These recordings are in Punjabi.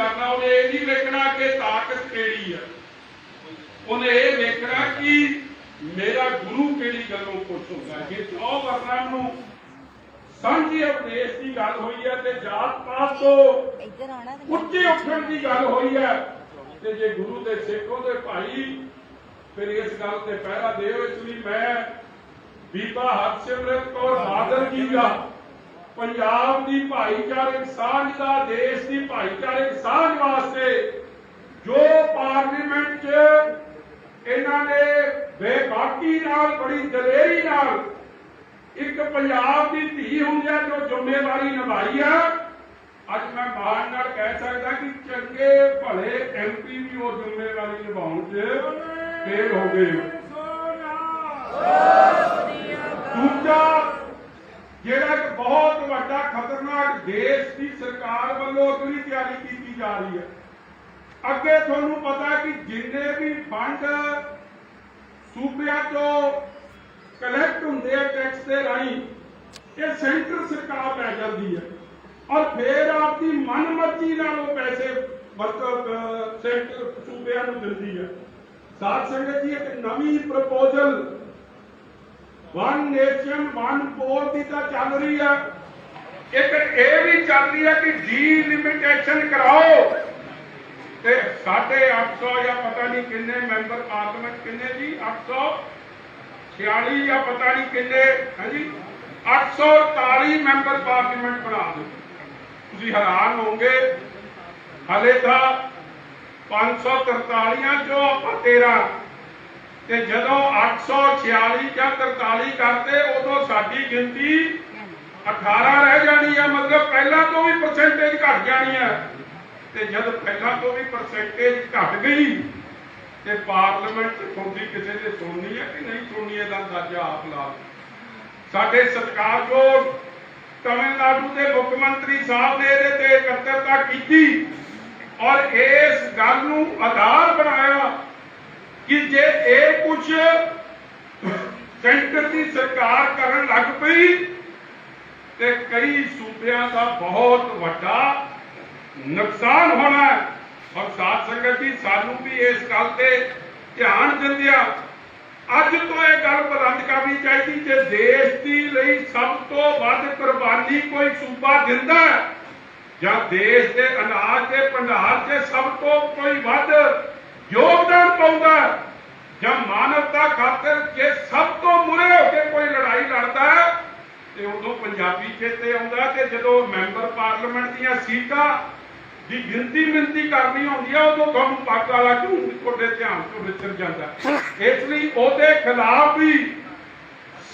ਕਰਨਾ ਉਹਨੇ ਇਹ ਨਹੀਂ ਵੇਖਣਾ ਕਿ ਤਾਕਤ ਕਿਹੜੀ ਆ। ਉਹਨੇ ਇਹ ਵੇਖਣਾ ਕਿ ਮੇਰਾ ਗੁਰੂ ਕਿਹੜੀ ਗੱਲੋਂ ਹੁੰਦਾ ਜੇ ਚੌ ਵਰਨਾਂ ਨੂੰ ਸਾਂਝੇ ਉਪਦੇਸ਼ ਦੀ ਗੱਲ ਹੋਈ ਹੈ ਤੇ ਜਾਤ ਪਾਤ ਤੇ ਉੱਚੇ ਉੱਠਣ ਦੀ ਗੱਲ ਹੋਈ ਹੈ ਤੇ ਜੇ ਗੁਰੂ ਦੇ ਸਿੱਖ ਉਹਦੇ ਭਾਈ ਫਿਰ ਇਸ ਗੱਲ ਤੇ ਪਹਿਰਾ ਦਿਓ ਇਸ ਲਈ ਮੈਂ ਬੀਬਾ ਹਰਸਿਮਰਤ ਕੌਰ ਬਾਦਲ ਜੀ ਦਾ ਪੰਜਾਬ ਦੀ ਭਾਈਚਾਰਕ ਸਾਂਝ ਦਾ ਦੇਸ਼ ਦੀ ਭਾਈਚਾਰਕ ਸਾਂਝ ਵਾਸਤੇ ਜੋ ਪਾਰਲੀਮੈਂਟ 'ਚ ਇਹਨਾਂ ਨੇ ਬੇਬਾਕੀ ਨਾਲ ਬੜੀ ਦਲੇਰੀ ਨਾਲ ਇੱਕ ਪੰਜਾਬ ਦੀ ਧੀ ਹੁੰਦਿਆਂ ਜੋ ਜ਼ਿੰਮੇਵਾਰੀ ਨਿਭਾਈ ਆ ਅੱਜ ਮੈਂ ਮਾਣ ਨਾਲ ਕਹਿ ਸਕਦਾ ਕਿ ਚੰਗੇ ਭਲੇ ਐਮਪੀ ਵੀ ਉਹ ਜ਼ਿੰਮੇਵਾਰੀ ਨਿਭਾਉਣ 'ਚ ਫੇਲ ਹੋ ਗਏ। ਦੂਜਾ ਜਿਹੜਾ ਇੱਕ ਬਹੁਤ ਵੱਡਾ ਖਤਰਨਾਕ ਦੇਸ਼ ਦੀ ਸਰਕਾਰ ਵੱਲੋਂ ਅਗਲੀ ਤਿਆਰੀ ਕੀਤੀ ਜਾ ਰਹੀ ਹੈ। ਅੱਗੇ ਤੁਹਾਨੂੰ ਪਤਾ ਕਿ ਜਿੰਨੇ ਵੀ ਫੰਡ ਸੂਬਿਆਂ ਤੋਂ ਕਲੈਕਟ ਹੁੰਦੇ ਆ ਟੈਕਸ ਦੇ ਰਾਹੀਂ, ਇਹ ਸੈਂਟਰ ਸਰਕਾਰ ਲੈ ਜਾਂਦੀ ਹੈ। ਔਰ ਫੇਰ ਆਪਦੀ ਮਨਮਰਜ਼ੀ ਨਾਲ ਉਹ ਪੈਸੇ ਵਰਤ ਸੈਂਟਰ ਸੂਬਿਆਂ ਨੂੰ ਦਿੰਦੀ ਹੈ। ਸਾਧ ਸੰਗਤ ਜੀ, ਇੱਕ ਨਵੀਂ proposal one nation, one poll ਦੀ ਤਾਂ ਚੱਲ ਰਹੀ ਹੈ ਇੱਕ ਇਹ ਵੀ ਚੱਲ ਰਹੀ ਹੈ ਕਿ ਡੀ ਲਿਮਿਟੇਸ਼ਨ ਕਰਾਓ। ਤੇ ਸਾਡੇ 800 ਜਾਂ ਪਤਾ ਨਹੀਂ ਕਿੰਨੇ ਮੈਂਬਰ ਪਾਰਲੀਮੈਂਟ ਕਿੰਨੇ ਜੀ? 846 ਜਾਂ ਪਤਾ ਨਹੀਂ ਕਿੰਨੇ, ਹਾਂਜੀ? 843 ਮੈਂਬਰ ਪਾਰਲੀਮੈਂਟ ਬਣਾ ਦਿਓ। ਤੁਸੀਂ ਹੈਰਾਨ ਹੋਵੋਗੇ। ਹਲੇ ਤਾਂ 543 ਜੋ ਆਪਾਂ 13 ਤੇ ਜਦੋਂ 846 ਜਾਂ 43 ਕਰਦੇ ਉਦੋਂ ਸਾਡੀ ਗਿਣਤੀ 18 ਰਹਿ ਜਾਣੀ ਆ, ਮਤਲਬ ਪਹਿਲਾਂ ਤੋਂ ਵੀ ਪਰਸੈਂਟੇਜ ਘਟ ਜਾਣੀ ਆ। ਤੇ ਜਦ ਪਹਿਲਾਂ ਤੋਂ ਵੀ ਪਰਸੈਂਟੇਜ ਘਟ ਗਈ, ਤੇ ਪਾਰਲੀਮੈਂਟ ਚ ਕਿਸੇ ਨੇ ਸੁਣਨੀ ਹੈ ਕਿ ਨਹੀਂ ਸੁਣਨੀ, ਇਹਦਾ ਅੰਦਾਜ਼ਾ ਆਪ ਲਾ ਸਾਡੇ ਸਤਿਕਾਰਯੋਗ ਤਮਿਲਨਾਡੂ ਦੇ ਮੁੱਖ ਮੰਤਰੀ ਸਾਹਿਬ ਨੇ ਇਹਦੇ ਤੇ ਇਕੱਤਰਤਾ ਕੀਤੀ ਔਰ ਇਸ ਗੱਲ ਨੂੰ ਆਧਾਰ ਬਣਾਇਆ। ਕਿ ਜੇ ਇਹ ਕੁਝ ਸੈਂਟਰ ਦੀ ਸਰਕਾਰ ਕਰਨ ਲੱਗ ਪਈ, ਤੇ ਕਈ ਸੂਬਿਆਂ ਦਾ ਬਹੁਤ ਵੱਡਾ ਨੁਕਸਾਨ ਹੋਣਾ ਹੈ। ਔਰ ਸਾਧ ਸੰਗਤ ਜੀ, ਸਾਨੂੰ ਵੀ ਇਸ ਗੱਲ ਤੇ ਧਿਆਨ ਦਿੰਦਿਆਂ ਅੱਜ ਤੋਂ ਇਹ ਗੱਲ ਬੁਲੰਦ ਕਰਨੀ ਚਾਹੀਦੀ ਜੇ ਦੇਸ਼ ਦੀ ਲਈ ਸਭ ਤੋਂ ਵੱਧ ਕੁਰਬਾਨੀ ਕੋਈ ਸੂਬਾ ਦਿੰਦਾ ਜਾਂ ਦੇਸ਼ ਦੇ ਅਨਾਜ ਦੇ ਭੰਡਾਰ 'ਚ ਸਭ ਤੋਂ ਕੋਈ ਵੱਧ ਯੋਗਦਾਨ ਪਾਉਂਦਾ ਜਾਂ ਮਾਨਵਤਾ ਖਾਤਰ ਜੇ ਸਭ ਤੋਂ ਮੁਰੇ ਹੋ ਕੇ ਕੋਈ ਲੜਾਈ ਲੜਦਾ ਤੇ ਉਦੋਂ ਪੰਜਾਬੀ ਚੇਤੇ ਆਉਂਦਾ ਤੇ ਜਦੋਂ ਮੈਂਬਰ ਪਾਰਲੀਮੈਂਟ ਦੀਆਂ ਸੀਟਾਂ ਦੀ ਗਿਣਤੀ ਮਿੰਤੀ ਕਰਨੀ ਹੁੰਦੀ ਆ ਉਦੋਂ ਤੁਹਾਨੂੰ ਪੱਗ ਵਾਲਾ ਕਿਉਂ ਤੁਹਾਡੇ ਧਿਆਨ ਤੋਂ ਵਿਚਰ ਜਾਂਦਾ ਇਸ ਲਈ ਉਹਦੇ ਖਿਲਾਫ ਵੀ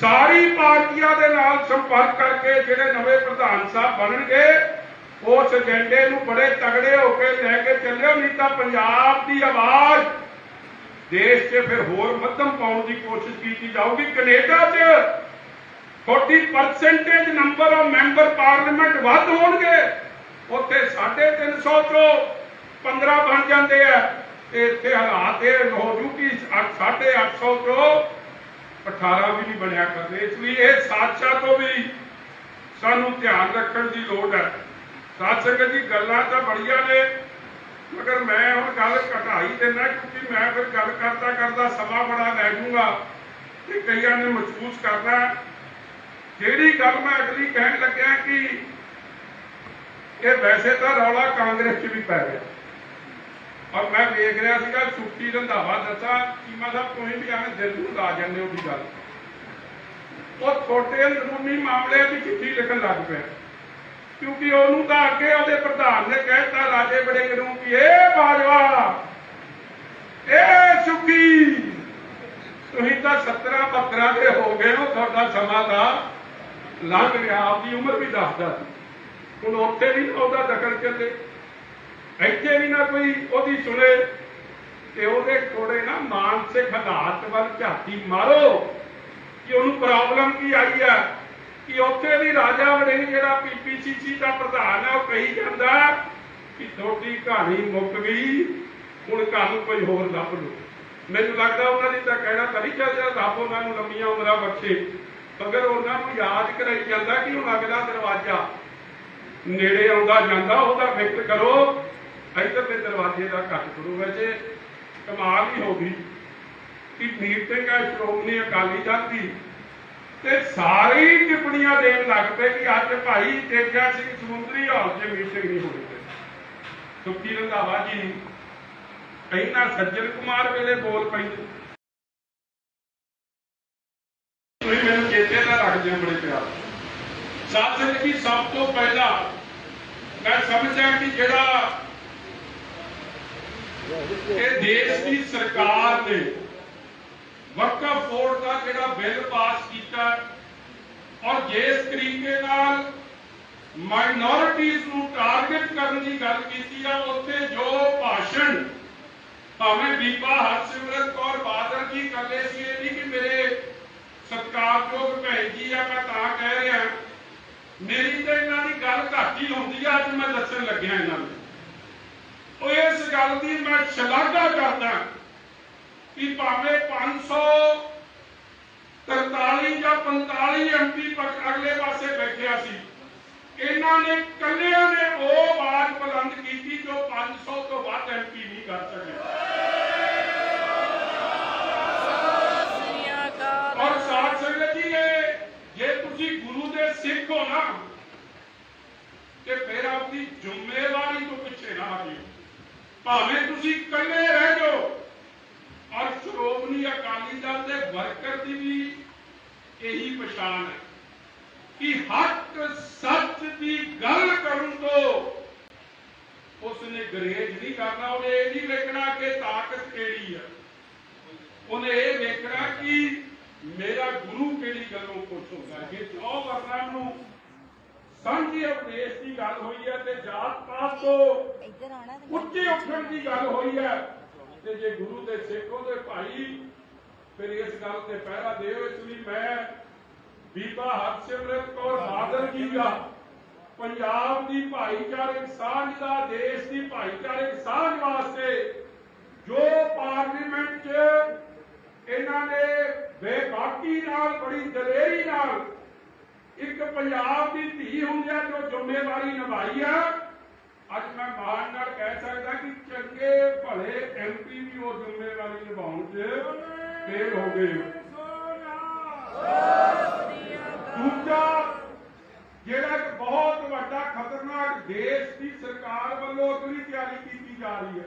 ਸਾਰੀ ਪਾਰਟੀਆਂ ਦੇ ਨਾਲ ਸੰਪਰਕ ਕਰਕੇ ਜਿਹੜੇ ਨਵੇਂ ਪ੍ਰਧਾਨ ਸਾਹਿਬ ਬਣਨਗੇ ਉਸ ਏਜੰਡੇ ਨੂੰ ਬੜੇ ਤਗੜੇ ਹੋ ਕੇ ਲੈ ਕੇ ਚੱਲਿਓ ਨਹੀਂ ਤਾਂ ਪੰਜਾਬ ਦੀ ਆਵਾਜ਼। ਦੇਸ਼ 'ਚ ਫਿਰ ਹੋਰ ਮੱਧਮ ਪਾਉਣ ਦੀ ਕੋਸ਼ਿਸ਼ ਕੀਤੀ ਜਾਊਗੀ। ਕੈਨੇਡਾ 'ਚ ਤੁਹਾਡੀ percentage number of member parliament ਵੱਧ ਹੋਣਗੇ। ਉੱਥੇ 350 ਚੋਂ 15 ਬਣ ਜਾਂਦੇ ਆ। ਤੇ ਇੱਥੇ ਹਾਲਾਤ ਇਹ ਹੋ ਜੂ ਕਿ 850 ਚੋਂ 18 ਵੀ ਨਹੀਂ ਬਣਿਆ ਕਰਦੇ। ਇਸ ਲਈ ਇਹ ਸਾਜ਼ਸ਼ਾਂ ਤੋਂ ਵੀ ਸਾਨੂੰ ਧਿਆਨ ਰੱਖਣ ਦੀ ਲੋੜ ਹੈ। ਸਾਧ ਸੰਗਤ ਜੀ, ਗੱਲਾਂ ਤਾਂ ਬੜੀਆਂ ਨੇ, ਮਗਰ ਮੈਂ ਹੁਣ ਗੱਲ ਘਟਾਈ ਦਿੰਦਾ ਕਿਉਂਕਿ ਮੈਂ ਫਿਰ ਗੱਲ ਕਰਦਾ ਕਰਦਾ ਸਮਾਂ ਬੜਾ ਲੈ ਜੂੰਗਾ ਤੇ ਕਈਆਂ ਨੇ ਮਹਿਸੂਸ ਕਰਨਾ। ਜਿਹੜੀ ਗੱਲ ਮੈਂ ਅਗਲੀ ਕਹਿਣ ਲੱਗਿਆ ਕਿ ਇਹ ਵੈਸੇ ਤਾਂ ਰੌਲਾ ਕਾਂਗਰਸ 'ਚ ਵੀ ਪੈ ਗਿਆ ਔਰ ਮੈਂ ਵੇਖ ਰਿਹਾ ਸੀਗਾ ਸੁੱਕੀ ਰੰਧਾਵਾ ਦੱਸਾਂ ਚੀਮਾ ਸਾਹਿਬ ਤੁਸੀਂ ਵੀ ਐਵੇਂ ਦਿਲ ਨੂੰ ਲਾ ਜਾਂਦੇ ਹੋ ਗੱਲ। ਉਹ ਛੋਟੇ ਅੰਦਰੂਨੀ ਮਾਮਲੇ ਦੀ ਚਿੱਠੀ ਲਿਖਣ ਲੱਗ ਪਿਆ। ਕਿਉਂਕਿ ਉਹਨੂੰ ਤਾਂ ਅੱਗੇ ਉਹਦੇ ਪ੍ਰਧਾਨ ਨੇ ਕਹਿਤਾ ਰਾਜੇ ਬੜਿੰਗ ਨੂੰ ਕਿ ਇਹ ਬਾਜਵਾ? ਇਹ ਸੁੱਕੀ ਤੁਸੀਂ ਤਾਂ 17 72 ਦੇ ਹੋ ਗਏ ਹੋ, ਤੁਹਾਡਾ ਸਮਾਂ ਦਾ ਲੰਘ ਗਿਆ, ਆਪਦੀ ਉਮਰ ਵੀ ਦੱਸਦਾ ਸੀ। ਹੁਣ ਉੱਥੇ ਵੀ ਉਹਦਾ ਦਖਲ ਚੱਲੇ। ਇੱਥੇ ਵੀ ਨਾ ਕੋਈ ਉਹਦੀ ਸੁਣੇ ਤੇ ਉਹਦੇ ਥੋੜੇ ਨਾ ਮਾਨਸਿਕ ਹਾਲਾਤ ਵੱਲ ਝਾਤੀ ਮਾਰੋ ਕਿ ਉਹਨੂੰ ਪ੍ਰੋਬਲਮ ਕੀ ਆਈ ਹੈ ਕਿ ਉੱਥੇ ਵੀ ਰਾਜਾ ਵੜਿੰਗ ਜਿਹੜਾ ਪੀਪੀਸੀਸੀ ਦਾ ਪ੍ਰਧਾਨ ਹੈ ਉਹ ਕਹੀ ਜਾਂਦਾ ਕਿ ਤੁਹਾਡੀ ਕਹਾਣੀ ਮੁੱਕ ਗਈ, ਹੁਣ ਤੁਹਾਨੂੰ ਕੋਈ ਹੋਰ ਲੱਭ ਲਓ ਮੈਨੂੰ ਲੱਗਦਾ ਉਹਨਾਂ ਦੀ ਤਾਂ ਕਹਿਣਾ ਤਾਂ ਨਹੀਂ ਚੱਲਦਾ, ਰੱਬ ਉਹਨਾਂ ਨੂੰ ਲੰਮੀਆਂ ਉਮਰਾਂ ਬਖਸ਼ੇ। ਮਗਰ ਉਹਨਾਂ ਨੂੰ ਯਾਦ ਕਰਾਈ ਜਾਂਦਾ ਕਿ ਹੁਣ ਅਗਲਾ ਦਰਵਾਜ਼ਾ ਨੇੜੇ ਆਉਂਦਾ ਜਾਂਦਾ, ਉਹਦਾ ਫਿਕਰ ਕਰੋ, ਇੱਧਰ ਦੇ ਦਰਵਾਜ਼ੇ ਦਾ ਘੱਟ ਕਰੋ। ਵੈਸੇ ਕਮਾਲ ਹੀ ਹੋ ਗਈ ਕਿ ਮੀਟਿੰਗ ਹੈ ਸ਼੍ਰੋਮਣੀ ਅਕਾਲੀ ਦਲ ਦੀ ਤੇ ਸਾਰੇ ਹੀ ਟਿੱਪਣੀਆਂ ਦੇਣ ਲੱਗ ਪਏ ਕਿ ਅੱਜ ਭਾਈ ਤੇਜਾ ਸਿੰਘ ਸਮੁੰਦਰੀ ਹਾਲ 'ਚ ਮੀਟਿੰਗ ਨਹੀਂ ਹੋਣੀ ਸੁਖੀ ਰੰਧਾਵਾ ਜੀ ਇਹਨਾਂ ਸੱਜਣ ਕੁਮਾਰ ਵੇਲੇ ਬੋਲ ਪੈਂਦੇ ਤੁਸੀਂ ਮੈਨੂੰ ਚੇਤੇ ਨਾਲ ਰੱਖਦੇ ਹੋ ਬੜੇ ਪਿਆਰ ਸਾਥ ਸੰਗਤ ਜੀ ਸਭ ਤੋਂ ਪਹਿਲਾਂ ਮੈਂ ਸਮਝਦਾ ਕਿ ਜਿਹੜਾ ਇਹ ਦੇਸ਼ ਦੀ ਸਰਕਾਰ ਨੇ ਵਕਫ ਬੋਰਡ ਦਾ ਜਿਹੜਾ ਬਿੱਲ ਪਾਸ ਕੀਤਾ ਔਰ ਜਿਸ ਤਰੀਕੇ ਨਾਲ ਮਾਈਨੋਰਿਟੀਜ਼ ਨੂੰ ਟਾਰਗੇਟ ਕਰਨ ਦੀ ਗੱਲ ਕੀਤੀ ਆ, ਉੱਥੇ ਜੋ ਭਾਸ਼ਣ ਭਾਵੇਂ ਬੀਬਾ ਹਰਸਿਮਰਤ ਕੌਰ ਬਾਦਲ ਜੀ ਕਰਲੇ ਸੀ, ਇਹ ਨਹੀਂ ਕਿ ਮੇਰੇ ਸਤਿਕਾਰਯੋਗ ਭੈਣ ਜੀ ਆ, ਮੈਂ ਤਾਂ ਕਹਿ ਰਿਹਾ। ਮੇਰੀ ਤਾਂ ਇਹਨਾਂ ਦੀ ਗੱਲ ਘੱਟ ਹੀ ਹੁੰਦੀ ਆ, ਅੱਜ ਮੈਂ ਦੱਸਣ ਲੱਗਿਆ ਇਹਨਾਂ ਨੂੰ। ਉਹ ਇਸ ਗੱਲ ਦੀ ਮੈਂ ਸ਼ਲਾਘਾ ਕਰਦਾ ਕਿ ਭਾਵੇਂ 500 43 ਜਾਂ 45 ਐਮਪੀ ਅਗਲੇ ਪਾਸੇ ਬੈਠਿਆ ਸੀ, ਇਹਨਾਂ ਨੇ ਕੱਲਿਆਂ ਨੇ ਉਹ ਆਵਾਜ਼ ਬੁਲੰਦ ਕੀਤੀ ਜੋ 500 ਤੋਂ ਵੱਧ ਐਮਪੀ ਨਹੀਂ ਕਰ ਸਕੇ। ਔਰ ਸਾਥ ਸੰਗਤ ਜੀ ਜੇ ਤੁਸੀਂ ਗੁਰੂ ਦੇ ਸਿੱਖ ਹੋ ਨਾ, ਤੇ ਫਿਰ ਆਪਣੀ ਜ਼ਿੰਮੇਵਾਰੀ ਤੋਂ ਪਿੱਛੇ ਨਾ ਹਟਿਓ। ਭਾਵੇਂ ਤੁਸੀਂ ਇਕੱਲੇ ਰਹਿ ਜਾਓ ਸ਼੍ਰੋਮਣੀ ਅਕਾਲੀ ਦਲ ਦੇ ਵਰਕਰ ਦੀ ਵੀ ਇਹੀ ਪਛਾਣ ਹੈ ਕਿ ਹੱਕ ਸੱਚ ਦੀ ਗੱਲ ਕਰਨ ਤੋਂ ਉਸਨੇ ਗਰੇਜ ਨਹੀਂ ਕਰਨਾ ਉਹਨੇ ਇਹ ਨਹੀਂ ਵੇਖਣਾ ਕਿ ਤਾਕਤ ਕਿਹੜੀ ਹੈ ਉਹਨੇ ਇਹ ਵੇਖਣਾ ਕਿ ਮੇਰਾ ਗੁਰੂ ਕਿਹੜੀ ਗੱਲੋਂ ਹੈ। ਜੇ ਸੌ ਵਰਨਾਂ ਨੂੰ ਸਾਂਝੇ ਉਪਦੇਸ਼ ਦੀ ਗੱਲ ਹੋਈ ਹੈ ਤੇ ਜਾਤ ਪਾਤ ਤੋਂ ਇੱਧਰ ਆਣਾ ਤੇ ਉੱਚੇ ਉੱਠਣ ਦੀ ਗੱਲ ਹੋਈ ਹੈ ਤੇ ਜੇ ਗੁਰੂ ਦੇ ਸਿੱਖੋ ਦੇ ਭਾਈ ਫਿਰ ਇਸ ਗੱਲ ਤੇ ਪਹਿਰਾ ਦਿਓ ਇਸ ਲਈ ਮੈਂ ਬੀਬਾ ਹਰਸਿਮਰਤ ਕੌਰ ਬਾਦਲ ਜੀ ਦਾ ਪੰਜਾਬ ਦੀ ਭਾਈਚਾਰਕ ਸਾਂਝ ਦਾ, ਦੇਸ਼ ਦੀ ਭਾਈਚਾਰਕ ਸਾਂਝ ਵਾਸਤੇ ਜੋ ਪਾਰਲੀਮੈਂਟ 'ਚ ਇਹਨਾਂ ਨੇ ਬੇਬਾਕੀ ਨਾਲ, ਬੜੀ ਦਲੇਰੀ ਨਾਲ ਇੱਕ ਪੰਜਾਬ ਦੀ ਧੀ ਹੁੰਦਿਆਂ ਜੋ ਜ਼ਿੰਮੇਵਾਰੀ ਨਿਭਾਈ ਆ ਅੱਜ ਮੈਂ ਮਾਣ ਨਾਲ ਕਹਿ ਸਕਦਾ ਕਿ ਚੰਗੇ ਭਲੇ ਐਮਪੀ ਵੀ ਉਹ ਜ਼ਿੰਮੇਵਾਰੀ ਨਿਭਾਉਣ 'ਚ ਫੇਲ ਹੋ ਗਏ। ਦੂਜਾ, ਜਿਹੜਾ ਇੱਕ ਬਹੁਤ ਵੱਡਾ ਖਤਰਨਾਕ ਦੇਸ਼ ਦੀ ਸਰਕਾਰ ਵੱਲੋਂ ਅਗਲੀ ਤਿਆਰੀ ਕੀਤੀ ਜਾ ਰਹੀ ਹੈ।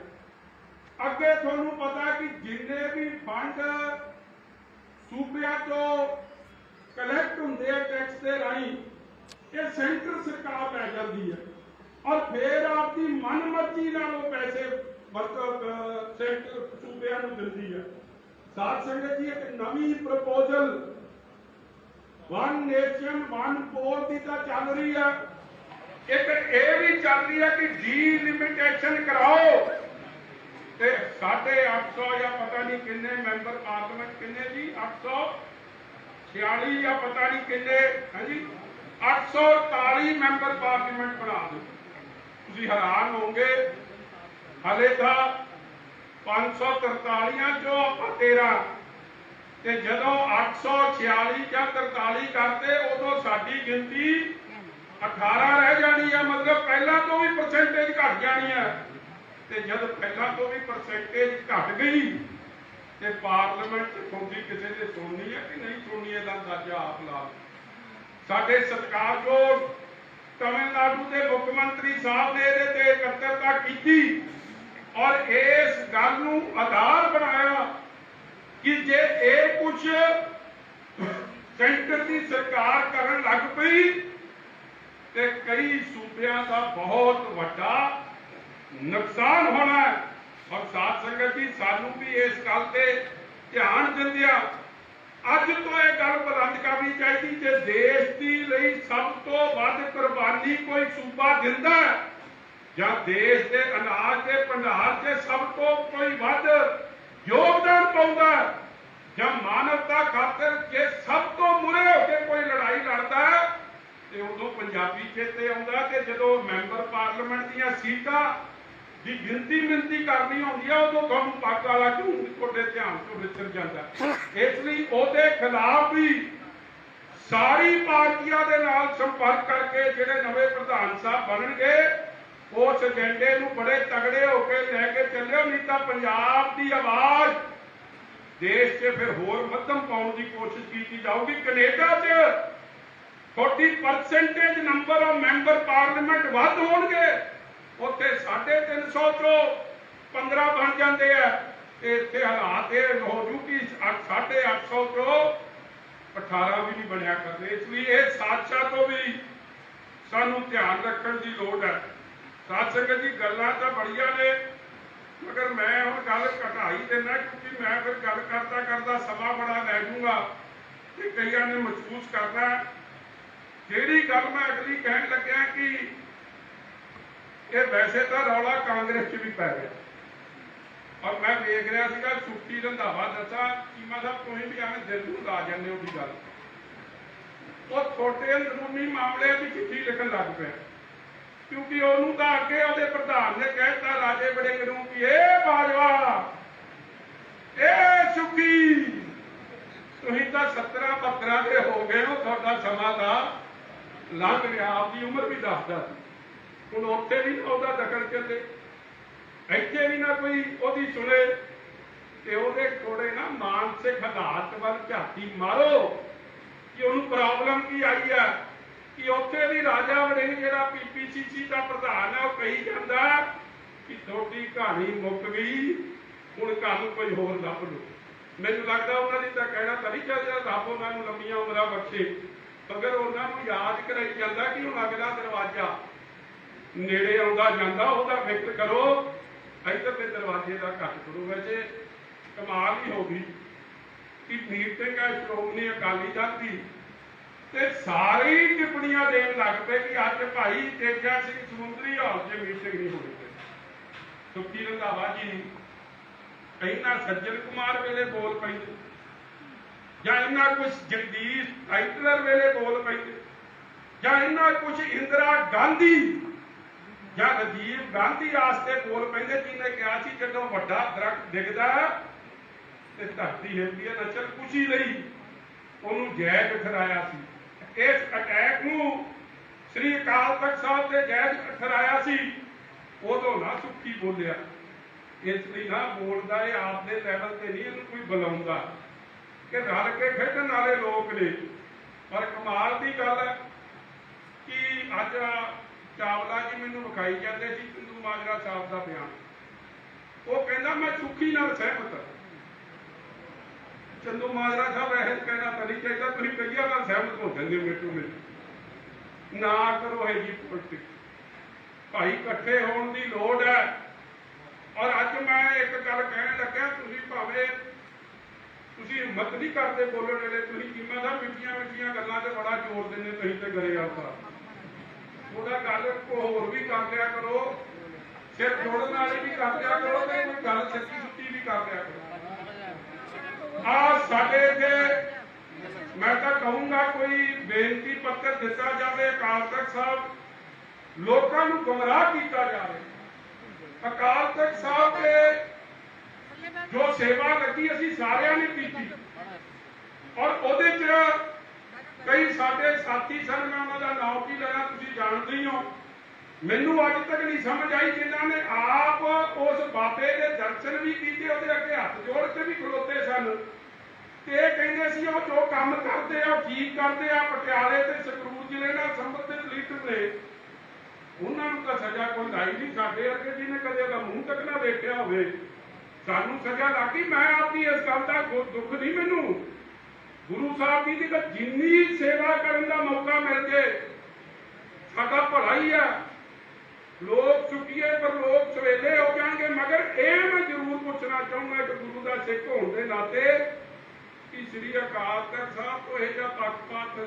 ਅੱਗੇ ਤੁਹਾਨੂੰ ਪਤਾ ਕਿ ਜਿੰਨੇ ਵੀ ਫੰਡ ਸੂਬਿਆਂ ਤੋਂ ਕਲੈਕਟ ਹੁੰਦੇ ਆ ਟੈਕਸ ਦੇ ਰਾਹੀਂ, ਇਹ ਸੈਂਟਰ ਸਰਕਾਰ ਲੈ ਜਾਂਦੀ ਹੈ। ਔਰ ਫਿਰ ਆਪਦੀ ਮਨਮਰਜ਼ੀ ਨਾਲ ਉਹ ਪੈਸੇ ਵਰਤ ਸੈਂਟਰ ਸੂਬਿਆਂ ਨੂੰ ਦਿੰਦੀ ਹੈ ਸਾਧ ਸੰਗਤ ਜੀ, ਇੱਕ ਨਵੀਂ proposal one nation one poll ਦੀ ਤਾਂ ਚੱਲ ਰਹੀ ਹੈ ਇੱਕ ਇਹ ਵੀ ਚੱਲ ਰਹੀ ਹੈ ਕਿ ਜੀ ਲਿਮਿਟੇਸ਼ਨ ਕਰਾਓ। ਤੇ ਸਾਡੇ 800 ਜਾਂ ਪਤਾ ਨਹੀਂ ਕਿੰਨੇ ਮੈਂਬਰ ਪਾਰਲੀਮੈਂਟ ਕਿੰਨੇ ਜੀ? 846 ਜਾਂ ਪਤਾ ਨਹੀਂ ਕਿੰਨੇ, ਹਾਂਜੀ? 843 ਮੈਂਬਰ ਪਾਰਲੀਮੈਂਟ ਬਣਾ ਦਿਓ। ਤੁਸੀਂ ਹੈਰਾਨ ਹੋਵੋਗੇ। ਹਲੇ ਤਾਂ 543 ਚੋਂ ਆਪਾਂ 13 ਤੇ ਜਦੋਂ 846 ਜਾਂ 43 ਕਰਤੇ ਉਦੋਂ ਸਾਡੀ ਗਿਣਤੀ 18 ਰਹਿ ਜਾਣੀ ਹੈ ਮਤਲਬ ਪਹਿਲਾਂ ਤੋਂ ਵੀ ਪਰਸੈਂਟੇਜ ਘਟ ਜਾਣੀ ਹੈ ਤੇ ਜਦ ਪਹਿਲਾਂ ਤੋਂ ਵੀ ਪਰਸੈਂਟੇਜ ਘਟ ਗਈ, ਤੇ ਪਾਰਲੀਮੈਂਟ ਚ ਖੁੰਦੀ ਕਿਸੇ ਨੇ ਸੁਣਨੀ ਹੈ ਕਿ ਨਹੀਂ ਸੁਣਨੀ, ਇਹਦਾ ਅੰਦਾਜ਼ਾ ਆਪ ਲਾ ਲਓ। ਸਾਡੇ ਸਤਿਕਾਰਯੋਗ ਤਮਿਲਨਾਡੂ ਦੇ ਮੁੱਖ ਮੰਤਰੀ ਸਾਹਿਬ ਨੇ ਇਹਦੇ ਤੇ ਇਕੱਤਰਤਾ ਕੀਤੀ ਔਰ ਇਸ ਗੱਲ ਨੂੰ ਆਧਾਰ ਬਣਾਇਆ ਕਿ ਜੇ ਇਹ ਕੁਝ ਸੈਂਟਰ ਦੀ ਸਰਕਾਰ ਕਰਨ ਲੱਗ ਪਈ ਤੇ ਕਈ ਸੂਬਿਆਂ ਦਾ ਬਹੁਤ ਵੱਡਾ ਨੁਕਸਾਨ ਹੋਣਾ ਹੈ। ਔਰ ਸਾਧ ਸੰਗਤ ਜੀ, ਸਾਨੂੰ ਵੀ ਇਸ ਗੱਲ ਤੇ ਧਿਆਨ ਦਿੰਦਿਆਂ ਅੱਜ ਤੋਂ ਇਹ ਗੱਲ ਬੁਲੰਦ ਕਰਨੀ ਚਾਹੀਦੀ ਜੇ ਦੇਸ਼ ਦੀ ਲਈ ਸਭ ਤੋਂ ਵੱਧ ਕੁਰਬਾਨੀ ਕੋਈ ਸੂਬਾ ਦਿੰਦਾ ਜਾਂ ਦੇਸ਼ ਦੇ ਅਨਾਜ ਦੇ ਭੰਡਾਰ 'ਚ ਸਭ ਤੋਂ ਕੋਈ ਵੱਧ ਯੋਗਦਾਨ ਪਾਉਂਦਾ ਜਾਂ ਮਾਨਵਤਾ ਖਾਤਰ ਜੇ ਸਭ ਤੋਂ ਮੁਰੇ ਹੋ ਕੇ ਕੋਈ ਲੜਾਈ ਲੜਦਾ ਤੇ ਉਦੋਂ ਪੰਜਾਬੀ ਚੇਤੇ ਆਉਂਦਾ ਤੇ ਜਦੋਂ ਮੈਂਬਰ ਪਾਰਲੀਮੈਂਟ ਦੀਆਂ ਸੀਟਾਂ ਦੀ ਗਿਣਤੀ ਮਿੰਤੀ ਕਰਨੀ ਹੁੰਦੀ ਆ, ਉਦੋਂ ਤੁਹਾਨੂੰ ਪੱਗ ਵਾਲਾ ਝੂਠ ਤੁਹਾਡੇ ਧਿਆਨ ਤੋਂ ਵਿਚਰ ਜਾਂਦਾ। ਇਸ ਲਈ ਉਹਦੇ ਖਿਲਾਫ ਵੀ ਸਾਰੀ ਪਾਰਟੀਆਂ ਦੇ ਨਾਲ ਸੰਪਰਕ ਕਰਕੇ ਜਿਹੜੇ ਨਵੇਂ ਪ੍ਰਧਾਨ ਸਾਹਿਬ ਬਣਨਗੇ, ਉਸ ਏਜੰਡੇ ਨੂੰ ਬੜੇ ਤਗੜੇ ਹੋ ਕੇ ਲੈ ਕੇ ਚੱਲਿਓ, ਨਹੀਂ ਤਾਂ ਪੰਜਾਬ ਦੀ ਆਵਾਜ਼ ਦੇਸ਼ 'ਚ ਫਿਰ ਹੋਰ ਮੱਧਮ ਪਾਉਣ ਦੀ ਕੋਸ਼ਿਸ਼ ਕੀਤੀ ਜਾਊਗੀ। ਕੈਨੇਡਾ 'ਚ ਤੁਹਾਡੀ percentage number of member parliament ਵੱਧ ਹੋਣਗੇ। ਉੱਥੇ 350 ਤੋਂ 15 ਬਣ ਜਾਂਦੇ ਆ। ਤੇ ਇੱਥੇ ਹਾਲਾਤ ਇਹ ਹੋ ਜੂ ਕਿ 850 ਤੋਂ 18 ਵੀ ਨਹੀਂ ਬਣਿਆ ਕਰਦੇ ਇਸ ਲਈ ਇਹ ਸਾਜ਼ਿਸ਼ਾਂ ਤੋਂ ਵੀ ਸਾਨੂੰ ਧਿਆਨ ਰੱਖਣ ਦੀ ਲੋੜ ਹੈ। ਸਾਧ ਸੰਗਤ ਜੀ, ਗੱਲਾਂ ਤਾਂ ਬੜੀਆਂ ਨੇ, ਮਗਰ ਮੈਂ ਹੁਣ ਗੱਲ ਘਟਾਈ ਦਿੰਦਾ ਕਿਉਂਕਿ ਮੈਂ ਫਿਰ ਗੱਲ ਕਰਦਾ ਕਰਦਾ ਸਮਾਂ ਬੜਾ ਲੈ ਜੂੰਗਾ ਤੇ ਕਈਆਂ ਨੇ ਮਹਿਸੂਸ ਕਰਨਾ ਜਿਹੜੀ ਗੱਲ ਮੈਂ ਅਗਲੀ ਕਹਿਣ ਲੱਗਿਆ ਕਿ ਇਹ ਵੈਸੇ ਤਾਂ ਰੌਲਾ ਕਾਂਗਰਸ 'ਚ ਵੀ ਪੈ ਗਿਆ। ਔਰ ਮੈਂ ਵੇਖ ਰਿਹਾ ਸੀਗਾ ਸੁੱਕੀ ਰੰਧਾਵਾ ਦੱਸਾਂ ਚੀਮਾ ਸਾਹਿਬ ਤੁਸੀਂ ਵੀ ਐਵੇਂ ਦਿਲ ਨੂੰ ਲਾ ਜਾਂਦੇ ਹੋ ਦੀ ਗੱਲ। ਉਹ ਛੋਟੇ ਅੰਦਰੂਨੀ ਮਾਮਲੇ ਦੀ ਚਿੱਠੀ ਲਿਖਣ ਲੱਗ ਪਿਆ। ਕਿਉਂਕਿ ਉਹਨੂੰ ਤਾਂ ਅੱਗੇ ਉਹਦੇ ਪ੍ਰਧਾਨ ਨੇ ਕਹਿਤਾ ਰਾਜੇ ਬੜਿੰਗ ਨੂੰ ਕਿ ਇਹ ਬਾਜਵਾ, ਇਹ ਸੁੱਕੀ ਤੁਸੀਂ ਤਾਂ 17 72 ਦੇ ਹੋ ਗਏ ਹੋ, ਤੁਹਾਡਾ ਸਮਾਂ ਦਾ ਲੰਘ ਗਿਆ ਆਪਦੀ ਉਮਰ ਵੀ ਦੱਸਦਾ ਸੀ। ਹੁਣ ਉੱਥੇ ਵੀ ਨਾ ਉਹਦਾ ਦਖਲ ਚੱਲੇ। ਇੱਥੇ ਵੀ ਨਾ ਕੋਈ ਉਹਦੀ ਸੁਣੇ ਤੇ ਉਹਦੇ ਥੋੜੇ ਨਾ ਮਾਨਸਿਕ ਹਾਲਾਤ ਵੱਲ ਝਾਤੀ ਮਾਰੋ ਕਿ ਉਹਨੂੰ ਪ੍ਰੋਬਲਮ ਕੀ ਆਈ ਆ। ਕਿ ਉੱਥੇ ਵੀ ਰਾਜਾ ਵੜਿੰਗ ਜਿਹੜਾ ਪੀਪੀਸੀਸੀ ਦਾ ਪ੍ਰਧਾਨ ਹੈ ਉਹ ਕਹੀ ਜਾਂਦਾ ਕਿ ਤੁਹਾਡੀ ਕਹਾਣੀ ਮੁੱਕ ਗਈ, ਹੁਣ ਤੁਹਾਨੂੰ ਕੋਈ ਹੋਰ ਲੱਭ ਲਓ ਮੈਨੂੰ ਲੱਗਦਾ ਉਹਨਾਂ ਦੀ ਤਾਂ ਕਹਿਣਾ ਤਾਂ ਨਹੀਂ ਚੱਲ ਰਿਹਾ ਰੱਬ ਉਹਨਾਂ ਨੂੰ ਲੰਮੀਆਂ ਉਮਰਾਂ ਬਖਸ਼ੇ। ਮਗਰ ਉਹਨਾਂ ਨੂੰ ਯਾਦ ਕਰਾਈ ਜਾਂਦਾ ਕਿ ਹੁਣ ਅਗਲਾ ਦਰਵਾਜ਼ਾ ਨੇੜੇ ਆਉਂਦਾ ਜਾਂਦਾ, ਉਹਦਾ ਫਿਕਰ ਕਰੋ। ਇੱਧਰ ਦੇ ਦਰਵਾਜ਼ੇ ਦਾ ਘੱਟ ਕਰੋ ਵੈਸੇ ਕਮਾਲ ਹੀ ਹੋ ਗਈ। ਕਿ ਮੀਟਿੰਗ ਹੈ, ਸ਼੍ਰੋਮਣੀ ਅਕਾਲੀ ਦਲ ਦੀ। ਤੇ ਸਾਰੇ ਹੀ ਟਿੱਪਣੀਆਂ ਦੇਣ ਲੱਗ ਪਏ ਕਿ ਅੱਜ ਭਾਈ ਤੇਜਾ ਸਿੰਘ ਸਮੁੰਦਰੀ ਹਾਲ 'ਚ ਮੀਟਿੰਗ ਨਹੀਂ ਹੋਣੀ ਚਾਹੀਦੀ ਸੁੱਕੀ ਰੰਧਾਵਾ ਜੀ ਇਹਨਾਂ ਸੱਜਣ ਕੁਮਾਰ ਵੇਲੇ ਬੋਲ ਪੈਂਦੇ ਜਾਂ ਇਹਨਾਂ ਕੁਝ ਜਗਦੀਸ਼ ਟਾਈਟਲਰ ਵੇਲੇ ਬੋਲ ਪੈਂਦੇ ਜਾਂ ਇਹਨਾਂ ਕੁਝ ਇੰਦਰਾ ਗਾਂਧੀ ਜਾਂ ਰਾਜੀਵ ਗਾਂਧੀ ਵਾਸਤੇ ਬੋਲ ਪੈਂਦੇ ਜਿਹਨੇ ਕਿਹਾ ਸੀ, ਜਦੋਂ ਵੱਡਾ ਦਰਖਤ ਡਿੱਗਦਾ ਤੇ ਧਰਤੀ ਹਿਲਦੀ ਹੈ, ਨਚਲ ਖੁਸ਼ੀ ਲਈ ਉਹਨੂੰ ਜਾਇਜ਼ ਠਹਿਰਾਇਆ ਸੀ। ਇਸ ਅਟੈਕ ਨੂੰ ਸ੍ਰੀ ਅਕਾਲ ਤਖਤ ਸਾਹਿਬ ਤੇ ਜਾਇਜ਼ ਠਹਿਰਾਇਆ ਸੀ, ਉਦੋਂ ਨਾ ਸੁੱਖੀ ਬੋਲਿਆ। ਇਸ ਲਈ ਨਾ ਬੋਲਦਾ, ਇਹ ਆਪਦੇ ਲੈਵਲ ਤੇ ਨਹੀਂ, ਇਹਨੂੰ ਕੋਈ ਬੁਲਾਉਂਦਾ। ਕਿ ਰਲ ਕੇ ਖੇਡਣ ਵਾਲੇ ਲੋਕ ਨੇ। ਪਰ ਕਮਾਲ ਦੀ ਗੱਲ ਹੈ ਕਿ ਅੱਜ ਚਾਵਲਾ ਜੀ ਮੈਨੂੰ ਵਿਖਾਈ ਜਾਂਦੇ ਸੀ ਚੰਦੂ ਮਾਜਰਾ ਸਾਹਿਬ ਦਾ ਬਿਆਨ। ਉਹ ਕਹਿੰਦਾ, ਮੈਂ ਸੁੱਖੀ ਨਾਲ ਸਹਿਮਤ ਹਾਂ। ਚੰਦੂ ਮਾਜਰਾ ਸਾਹਿਬ ਇਹ ਕਹਿਣਾ ਤਾਂ ਨਹੀਂ ਚਾਹੀਦਾ, ਤੁਸੀਂ ਕਈਆਂ ਨਾਲ ਸਹਿਮਤ ਹੋ ਜਾਂਦੇ ਹੋ ਮੇਟੂ ਵਿੱਚ ਨਾ ਕਰੋ ਇਹ ਜੀ ਪੋਲਿਟਿਕਸ ਭਾਈ ਇਕੱਠੇ ਹੋਣ ਦੀ ਲੋੜ ਹੈ। ਔਰ ਅੱਜ ਮੈਂ ਇੱਕ ਗੱਲ ਕਹਿਣ ਲੱਗਿਆ, ਤੁਸੀਂ ਭਾਵੇਂ ਤੁਸੀਂ ਹਿੰਮਤ ਨਹੀਂ ਕਰਦੇ ਬੋਲਣ ਵੇਲੇ, ਤੁਸੀਂ ਕੀਮਾ ਦਾ ਮਿੱਠੀਆਂ ਮਿੱਠੀਆਂ ਗੱਲਾਂ ਤੇ ਬੜਾ ਜ਼ੋਰ ਦਿੰਦੇ ਤੁਸੀਂ ਤੇ ਗਰੇ ਆਪਾਂ ਉਹਦਾ ਗੱਲ ਕੋ ਹੋਰ ਵੀ ਕਰ ਲਿਆ ਕਰੋ। ਸਿਰ ਜੋੜਨ ਵਾਲੀ ਵੀ ਕਰ ਲਿਆ ਕਰੋ ਤੇ ਕੋਈ ਗੱਲ ਸੱਚੀ ਸੁੱਚੀ ਵੀ ਕਰ ਲਿਆ ਕਰੋ। ਆ ਸਾਡੇ ਇੱਥੇ ਮੈਂ ਤਾਂ ਕਹੂੰਗਾ ਕੋਈ ਬੇਨਤੀ ਪੱਤਰ ਦਿੱਤਾ ਜਾਵੇ, ਅਕਾਲ ਤਖਤ ਸਾਹਿਬ। ਲੋਕਾਂ ਨੂੰ ਗੁੰਮਰਾਹ ਕੀਤਾ ਜਾਵੇ। ਅਕਾਲ ਤਖਤ ਸਾਹਿਬ ਦੇ ਜੋ ਸੇਵਾ ਲੱਗੀ, ਅਸੀਂ ਸਾਰਿਆਂ ਨੇ ਕੀਤੀ। ਔਰ ਉਹਦੇ ਚ ਕਈ ਸਾਡੇ ਸਾਥੀ ਸਨ, ਮੈਂ ਉਹਨਾਂ ਦਾ ਨਾਮ ਕੀ ਲੈਣਾ, ਤੁਸੀਂ ਜਾਣਦੇ ਹੀ ਹੋ। ਮੈਨੂੰ ਅੱਜ ਤੱਕ ਨਹੀਂ ਸਮਝ ਆਈ ਜਿਨ੍ਹਾਂ ਨੇ ਆਪ ਉਸ ਬਾਬੇ ਦੇ ਦਰਸ਼ਨ ਵੀ ਕੀਤੇ, ਉਹਦੇ ਅੱਗੇ ਹੱਥ ਜੋੜ ਕੇ ਵੀ ਖਲੋਤੇ ਸਨ। ਤੇ ਕਹਿੰਦੇ ਸੀ, ਉਹ ਜੋ ਕੰਮ ਕਰਦੇ ਆ, ਉਹ ਠੀਕ ਕਰਦੇ ਆ, ਪਟਿਆਲੇ ਤੇ ਸੰਗਰੂਰ ਜ਼ਿਲ੍ਹੇ ਨਾਲ ਸੰਬੰਧਿਤ ਲੀਡਰ ਨੇ। ਉਹਨਾਂ ਨੂੰ ਤਾਂ ਸਜ਼ਾ ਕੋਈ ਲਾਈ ਨਹੀਂ ਸਾਡੇ ਅੱਗੇ, ਜਿਹਨੇ ਕਦੇ ਉਹਦਾ ਮੂੰਹ ਤੱਕ ਨਾ ਦੇਖਿਆ ਹੋਵੇ। ਸਾਨੂੰ ਸਜ਼ਾ ਲੱਗੀ, ਮੈਂ ਆਪਦੀ ਇਸ ਗੱਲ ਦਾ ਦੁੱਖ ਨਹੀਂ, ਮੈਨੂੰ। ਗੁਰੂ ਸਾਹਿਬ ਜੀ ਦੀ ਤਾਂ ਜਿੰਨੀ ਸੇਵਾ ਕਰਨ ਦਾ ਮੌਕਾ ਮਿਲ ਜੇ, ਸਾਡਾ ਭਲਾ ਹੀ ਆ। ਲੋਕ ਚੁੱਕੀਏ ਪਰ ਲੋਕ ਸਵੇਲੇ ਹੋ ਜਾਣਗੇ, ਮਗਰ ਇਹ ਮੈਂ ਜ਼ਰੂਰ ਪੁੱਛਣਾ ਚਾਹੁੰਦਾ ਕਿ ਗੁਰੂ ਦਾ ਸਿੱਖ ਹੋਣ ਦੇ ਨਾਤੇ ਕਿ ਸ੍ਰੀ ਅਕਾਲ ਤਖਤ ਸਾਹਿਬ ਤੋਂ ਇਹ ਜਿਹਾ ਪੱਖਪਾਤ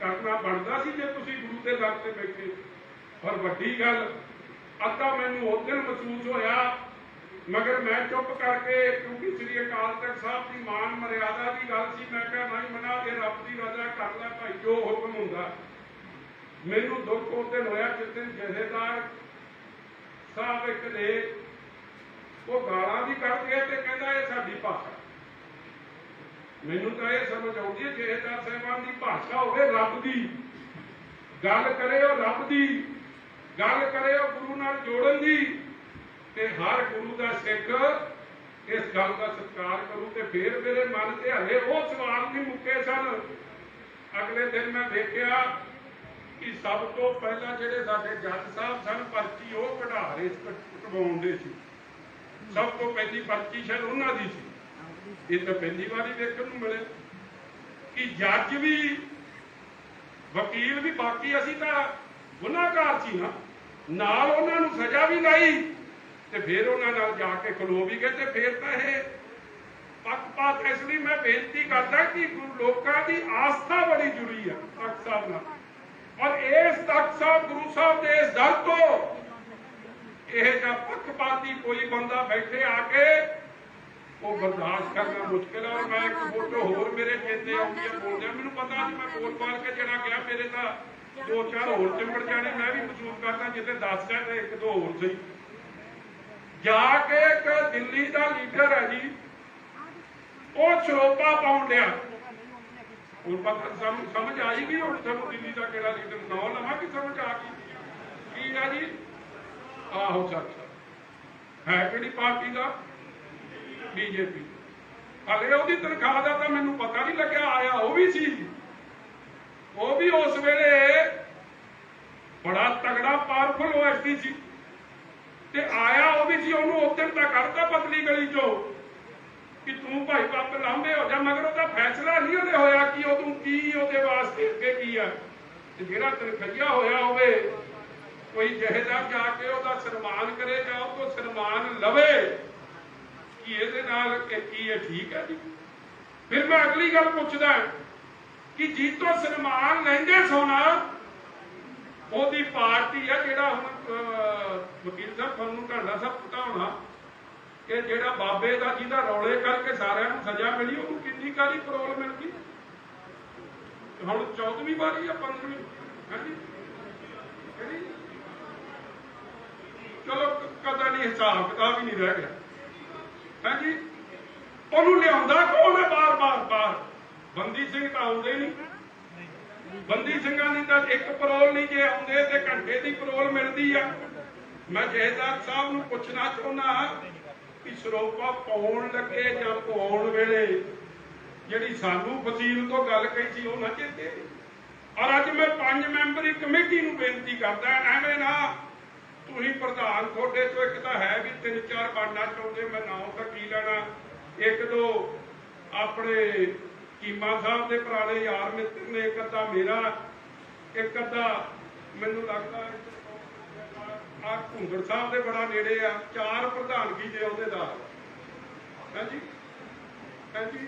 ਕਰਨਾ ਬਣਦਾ ਸੀ ਜੇ ਤੁਸੀਂ ਗੁਰੂ ਦੇ ਦਰ ਤੇ ਬੈਠੇ? ਔਰ ਵੱਡੀ ਗੱਲ, ਅੱਧਾ ਮੈਨੂੰ ਉਸ ਦਿਨ ਮਹਿਸੂਸ ਹੋਇਆ ਮਗਰ ਮੈਂ ਚੁੱਪ ਕਰਕੇ, ਕਿਉਂਕਿ ਸ੍ਰੀ ਅਕਾਲ ਤਖਤ ਸਾਹਿਬ ਦੀ ਮਾਨ ਮਰਿਆਦਾ ਦੀ ਗੱਲ ਸੀ, ਮੈਂ ਕਿਹਾ ਨਹੀਂ ਮਨਾ, ਇਹ ਰੱਬ ਦੀ ਰਜ਼ਾ ਕਰ ਲੈ ਭਾਈ, ਜੋ ਹੁਕਮ ਹੁੰਦਾ। ਮੈਨੂੰ ਦੁੱਖ ਉਸ ਹੋਇਆ ਜਿਸ ਜਥੇਦਾਰ ਸਾਹਿਬ ਇੱਕ ਨੇ ਉਹ ਗਾਲਾਂ ਵੀ ਕੱਢਦੇ ਤੇ ਕਹਿੰਦਾ, ਇਹ ਸਾਡੀ ਭਾਸ਼ਾ ਮੈਨੂੰ ਤਾਂ ਇਹ ਸਮਝ ਆਉਂਦੀ ਹੈ ਜਥੇਦਾਰ ਸਾਹਿਬਾਨ ਦੀ ਭਾਸ਼ਾ ਹੋਵੇ, ਰੱਬ ਦੀ। ਗੱਲ ਕਰੇ ਉਹ ਰੱਬ ਦੀ, ਗੱਲ ਕਰੇ ਉਹ ਗੁਰੂ ਨਾਲ ਜੋੜਨ ਦੀ। ਤੇ ਹਰ ਗੁਰੂ ਦਾ ਸਿੱਖ ਇਸ ਗੱਲ ਦਾ ਸਤਿਕਾਰ ਕਰੂ ਤੇ ਫੇਰ ਮੇਰੇ ਮਨ ਤੇ ਹਲੇ ਉਹ ਸਵਾਲ ਨਹੀਂ ਮੁੱਕੇ ਸਨ। ਅਗਲੇ ਦਿਨ ਮੈਂ ਵੇਖਿਆ ਕਿ ਸਭ ਤੋਂ ਪਹਿਲਾਂ ਜਿਹੜੇ ਸਾਡੇ ਜੱਜ ਸਾਹਿਬ ਸਨ, ਪਰਚੀ ਉਹ ਕਢਾ ਰਹੇ ਸੀ ਕਟਵਾਉਂਦੇ ਸੀ। ਸਭ ਤੋਂ ਪਹਿਲੀ ਪਰਚੀ ਸ਼ਾਇਦ ਉਹਨਾਂ ਦੀ ਸੀ। ਇਹ ਤਾਂ ਪਹਿਲੀ ਵਾਰੀ ਦੇਖਣ ਨੂੰ ਮਿਲੇ ਕਿ ਜੱਜ ਵੀ, ਵਕੀਲ ਵੀ, ਬਾਕੀ ਅਸੀਂ ਤਾਂ ਗੁਨਾਹਗਾਰ ਸੀ ਨਾ। ਨਾਲ ਉਹਨਾਂ ਨੂੰ ਸਜ਼ਾ ਵੀ ਲਾਈ ਤੇ ਫਿਰ ਉਹਨਾਂ ਨਾਲ ਜਾ ਕੇ ਖਲੋ ਵੀ ਗਏ ਤੇ ਫਿਰ ਤਾਂ ਇਹ ਪੱਖਪਾਤ ਇਸ ਲਈ ਮੈਂ ਬੇਨਤੀ ਕਰਦਾ ਕਿ ਲੋਕਾਂ ਦੀ ਆਸਥਾ ਬੜੀ ਜੁੜੀ ਹੈ ਤਖਤ ਸਾਹਿਬ ਨਾਲ। ਔਰ ਇਸ ਤਖਤ ਸਾਹਿਬ, ਗੁਰੂ ਸਾਹਿਬ ਦੇ ਇਸ ਦਰ ਤੋਂ ਇਹ ਜਿਹਾ ਪੱਖਪਾਤੀ ਕੋਈ ਬੰਦਾ ਬੈਠੇ ਆ ਕੇ ਉਹ ਬਰਦਾਸ਼ਤ ਕਰਨਾ ਮੁਸ਼ਕਿਲ ਹੈ ਔਰ ਮੈਂ ਇੱਕ ਫੋਟੋ ਹੋਰ ਮੇਰੇ ਚੇਤੇ ਆਉਂਦੀ ਹੈ ਬੋਲਦਿਆਂ ਮੈਨੂੰ ਪਤਾ ਨਹੀਂ, ਮੈਂ ਬੋਲ ਬਾਲ ਕੇ ਜਿਹੜਾ ਗਿਆ, ਮੇਰੇ ਤਾਂ ਦੋ ਚਾਰ ਹੋਰ ਚਿੰਬੜ ਜਾਣੇ, ਮੈਂ ਵੀ ਮਹਿਸੂਸ ਕਰਦਾ ਜਿੱਥੇ 10 ਹੈ ਤੇ ਇੱਕ ਦੋ ਹੋਰ ਸਹੀ। ਜਾ ਕੇ ਇੱਕ ਦਿੱਲੀ ਦਾ ਲੀਡਰ ਹੈ ਜੀ, ਉਹ ਸ਼ਰੋਪਾ ਪਾਉਣ ਡਿਆ। ਹੁਣ ਪਤਾ ਸਾਨੂੰ ਸਮਝ ਆਈ ਵੀ ਹੁਣ ਸਾਨੂੰ ਦਿੱਲੀ ਦਾ ਕਿਹੜਾ ਲੀਡਰ ਨਾ ਲਵਾਂ ਕਿ ਸਮਝ ਆ ਗਈ। ਕੀ ਆ ਜੀ? ਆਹੋ ਸੱਚ। ਹੈ ਕਿਹੜੀ ਪਾਰਟੀ ਦਾ? ਬੀਜੇਪੀ। ਹਲੇ ਉਹਦੀ ਤਨਖਾਹ ਦਾ ਤਾਂ ਮੈਨੂੰ ਪਤਾ ਨਹੀਂ ਲੱਗਿਆ, ਆਇਆ ਉਹ ਵੀ ਸੀ। ਉਹ ਵੀ ਉਸ ਵੇਲੇ ਬੜਾ ਤਗੜਾ ਪਾਵਰਫੁਲ ਓਐਸਡੀ ਸੀ। ਤੇ ਆਇਆ ਉਹ ਵੀ ਸੀ, ਉਹਨੂੰ ਉਦੋਂ ਤਾਂ ਕਰਤਾ ਪਤਲੀ ਗਲੀ ਚੋਂ ਕਿ ਤੂੰ ਭਾਈ ਪਾਪ ਲਾਂਬੇ ਹੋ ਜਾ ਮਗਰ ਉਹਦਾ ਫੈਸਲਾ ਨਹੀਂ ਉਹਦੇ ਹੋਇਆ ਕਿ ਉਹ ਤੂੰ ਕੀ, ਉਹਦੇ ਵਾਸਤੇ ਅੱਗੇ ਕੀ ਆ। ਤੇ ਜਿਹੜਾ ਤਨਖਈਆ ਹੋਇਆ ਹੋਵੇ, ਕੋਈ ਜਹੇਦਾਰ ਜਾ ਕੇ ਉਹਦਾ ਸਨਮਾਨ ਕਰੇ ਜਾਂ ਉਹ ਤੋਂ ਸਨਮਾਨ ਲਵੇ, ਕਿ ਇਹਦੇ ਨਾਲ ਕੀ ਹੈ, ਠੀਕ ਹੈ ਜੀ? ਫਿਰ ਮੈਂ ਅਗਲੀ ਗੱਲ ਪੁੱਛਦਾ ਕਿ ਜੀ ਤੋਂ ਸਨਮਾਨ ਲੈਂਦੇ ਸੋਨਾ, ਉਹਦੀ ਪਾਰਟੀ ਹੈ ਜਿਹੜਾ ਹੁਣ ਵਕੀਲ ਸਾਹਿਬ, ਤੁਹਾਨੂੰ ਤੁਹਾਡਾ ਸਭ ਪਤਾ ਹੋਣਾ ਕਿ ਜਿਹੜਾ ਬਾਬੇ ਦਾ ਜਿਹਦਾ ਰੌਲੇ ਕਰਕੇ ਸਾਰਿਆਂ ਨੂੰ ਸਜ਼ਾ ਮਿਲੀ, ਉਹਨੂੰ ਕਿੰਨੀ ਕਾਲੀ ਪਰੋਲ ਮਿਲ ਗਈ? ਹੁਣ 14ਵੀਂ ਵਾਰੀ ਆ 15ਵੀਂ ਹਾਂਜੀ? ਚਲੋ, ਕ- ਕਦਾ ਨਹੀਂ, ਹਿਸਾਬ ਕਿਤਾਬ ਹੀ ਨਹੀਂ ਰਹਿ ਗਿਆ। ਹਾਂਜੀ? ਉਹਨੂੰ ਲਿਆਉਂਦਾ ਕੌਣ ਹੈ? ਬਾਰ ਬਾਰ ਬਾਰ। ਬੰਦੀ ਸਿੰਘ ਤਾਂ ਆਉਂਦੇ ਨਹੀਂ। ਬੰਦੀ ਸਿੰਘਾਂ ਦੀ ਤਾਂ ਇੱਕ ਪਰੋਲ ਨਹੀਂ ਜੇ ਆਉਂਦੇ ਤੇ ਘੰਟੇ ਦੀ ਪਰੋਲ ਮਿਲਦੀ ਆ। ਮੈਂ ਜਹੇਦਾਰ ਸਾਹਿਬ ਨੂੰ ਪੁੱਛਣਾ ਚਾਹੁੰਦਾ ਕਿ ਸਰੋਪਾ ਪਾਉਣ ਲੱਗੇ ਜਾਂ ਪਾਉਣ ਵੇਲੇ ਜਿਹੜੀ ਸਾਨੂੰ ਵਕੀਲ ਤੋਂ ਗੱਲ ਕਹੀ ਸੀ ਉਹ ਨਾ ਚੇਤੇ? ਔਰ ਅੱਜ ਮੈਂ ਪੰਜ ਮੈਂਬਰੀ ਕਮੇਟੀ ਨੂੰ ਬੇਨਤੀ ਕਰਦਾ ਐਵੇਂ ਨਾ ਤੁਸੀਂ ਪ੍ਰਧਾਨ ਤੁਹਾਡੇ ਤੋਂ ਇੱਕ ਤਾਂ ਹੈ ਵੀ ਤਿੰਨ ਚਾਰ ਬਣਨਾ ਚਾਹੁੰਦੇ ਮੈਂ ਨਾਮ ਤਾਂ ਕੀ ਲੈਣਾ? ਇੱਕ ਦੋ ਆਪਣੇ ਕੀਮਾ ਸਾਹਿਬ ਦੇ ਪੁਰਾਣੇ ਯਾਰ ਮਿੱਤਰ ਨੇ ਇੱਕ ਅੱਧਾ ਮੇਰਾ, ਇੱਕ ਅੱਧਾ ਮੈਨੂੰ ਲੱਗਦਾ ਆ ਘੁੰਗੜ ਸਾਹਿਬ ਦੇ ਬੜਾ ਨੇੜੇ ਆ, ਚਾਰ ਪ੍ਰਧਾਨਗੀ ਦੇ। ਅਹੁਦੇਦਾਰ ਹਾਂਜੀ ਹਾਂਜੀ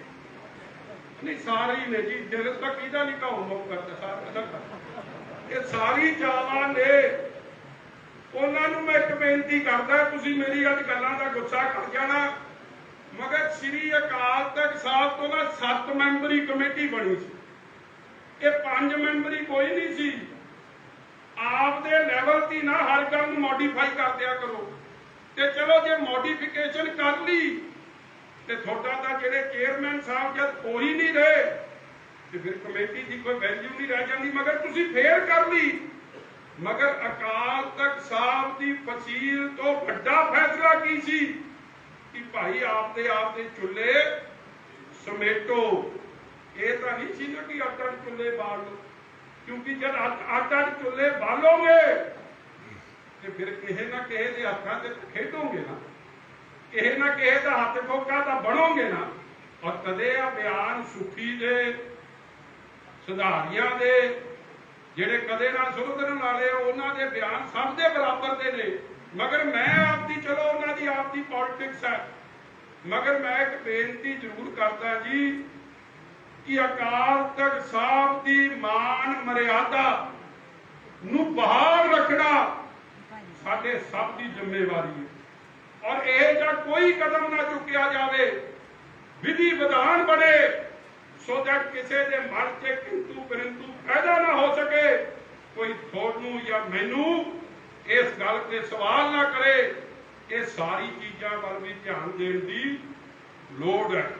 ਨਹੀਂ, ਸਾਰੇ ਨੇ ਜੀ ਦਿਲ ਤਾਂ ਕਿਹਦਾ ਨਹੀਂ ਕਾਉ ਮੋ ਕਰਦਾ ਸਾਰਾ ਦਾ ਇਹ ਸਾਰੀ ਚਾਵਾਂ ਨੇ। ਉਹਨਾਂ ਨੂੰ ਮੈਂ ਇੱਕ ਬੇਨਤੀ ਕਰਦਾ, ਤੁਸੀਂ ਮੇਰੀ ਅੱਜ ਗੱਲਾਂ ਦਾ ਗੁੱਸਾ ਕਰ ਜਾਣਾ। ਸ੍ਰੀ ਅਕਾਲ ਤਖਤ ਸਾਹਿਬ ਤੋਂ ਨਾ 7 ਮੈਂਬਰੀ ਕਮੇਟੀ ਬਣੀ ਸੀ। ਇਹ ਪੰਜ ਮੈਂਬਰੀ ਕੋਈ ਨਹੀਂ ਸੀ। ਆਪ ਦੇ ਲੈਵਲ ਤੇ ਨਾ ਹਰ ਗੱਲ ਨੂੰ ਮੋਡੀਫਾਈ ਕਰ ਦਿਆ ਕਰੋ। ਤੇ ਚਲੋ ਜੇ ਮੋਡੀਫਿਕੇਸ਼ਨ ਕਰ ਲਈ, ਤੇ ਤੁਹਾਡਾ ਤਾਂ ਜਿਹੜੇ ਚੇਅਰਮੈਨ ਸਾਹਿਬ ਜਦ ਕੋਈ ਨਹੀਂ ਰਹੇ, ਤੇ ਫਿਰ ਕਮੇਟੀ ਦੀ ਕੋਈ ਵੈਲਿਊ ਨਹੀਂ ਰਹਿ ਜਾਂਦੀ। ਮਗਰ ਤੁਸੀਂ ਫੇਰ ਕਰ ਲਈ। ਮਗਰ ਅਕਾਲ ਤਖਤ ਸਾਹਿਬ ਦੀ ਫਸੀਲ ਤੋਂ ਵੱਡਾ ਫੈਸਲਾ ਕੀ ਸੀ? ਕਿ ਭਾਈ ਆਪਦੇ ਆਪ ਦੇ ਚੁੱਲ੍ਹੇ ਸਮੇਟੋ। ਇਹ ਤਾਂ ਨਹੀਂ ਸੀ ਕਿ ਆਟਾ ਚੁੱਲ੍ਹੇ ਬਾਲ। ਲਓ ਕਿਉਂਕਿ ਜਦ ਆਟਾ ਚੁੱਲ੍ਹੇ ਬਾਲੋਗੇ, ਤੇ ਫਿਰ ਕਿਸੇ ਨਾ ਕਿਸੇ ਦੇ ਹੱਥਾਂ ਤੇ ਖੇਡੋਗੇ ਨਾ। ਕਿਸੇ ਨਾ ਕਿਸੇ ਦਾ ਹੱਥ ਠੋਕਾ ਤਾਂ ਬਣੋਗੇ ਨਾ। ਔਰ ਕਦੇ ਆ ਬਿਆਨ ਸੁਖੀ ਦੇ, ਸੁਧਾਰੀਆਂ ਦੇ, ਜਿਹੜੇ ਕਦੇ ਨਾ ਸੁਧਰਨ ਵਾਲੇ, ਉਹਨਾਂ ਦੇ ਬਿਆਨ ਸਭ ਦੇ ਬਰਾਬਰ ਦੇ ਨੇ। ਮਗਰ ਮੈਂ ਆਪਦੀ, ਚਲੋ ਉਹਨਾਂ ਦੀ ਆਪਦੀ ਪੋਲਿਟਿਕਸ ਹੈ। ਮਗਰ ਮੈਂ ਇੱਕ ਬੇਨਤੀ ਜ਼ਰੂਰ ਕਰਦਾ ਜੀ ਕਿ ਅਕਾਲ ਤਖਤ ਸਾਹਿਬ ਦੀ ਮਾਨ ਮਰਿਆਦਾ ਨੂੰ ਬਹਾਲ ਰੱਖਣਾ ਸਾਡੇ ਸਭ ਦੀ ਜ਼ਿੰਮੇਵਾਰੀ ਹੈ। ਔਰ ਇਹ ਜਾਂ ਕੋਈ ਕਦਮ ਨਾ ਚੁੱਕਿਆ ਜਾਵੇ, ਵਿਧੀ ਵਿਧਾਨ ਬਣੇ, ਸੋ ਦੈਟ ਕਿਸੇ ਦੇ ਮਨ 'ਚ ਕਿੰਤੂ ਪਰੰਤੂ ਪੈਦਾ ਨਾ ਹੋ ਸਕੇ, ਕੋਈ ਤੁਹਾਨੂੰ ਜਾਂ ਮੈਨੂੰ ਇਸ ਗੱਲ ਤੇ ਸਵਾਲ ਨਾ ਕਰੇ ਇਹ ਸਾਰੀ ਚੀਜ਼ਾਂ ਵੱਲ ਵੀ ਧਿਆਨ ਦੇਣ ਦੀ ਲੋੜ ਹੈ।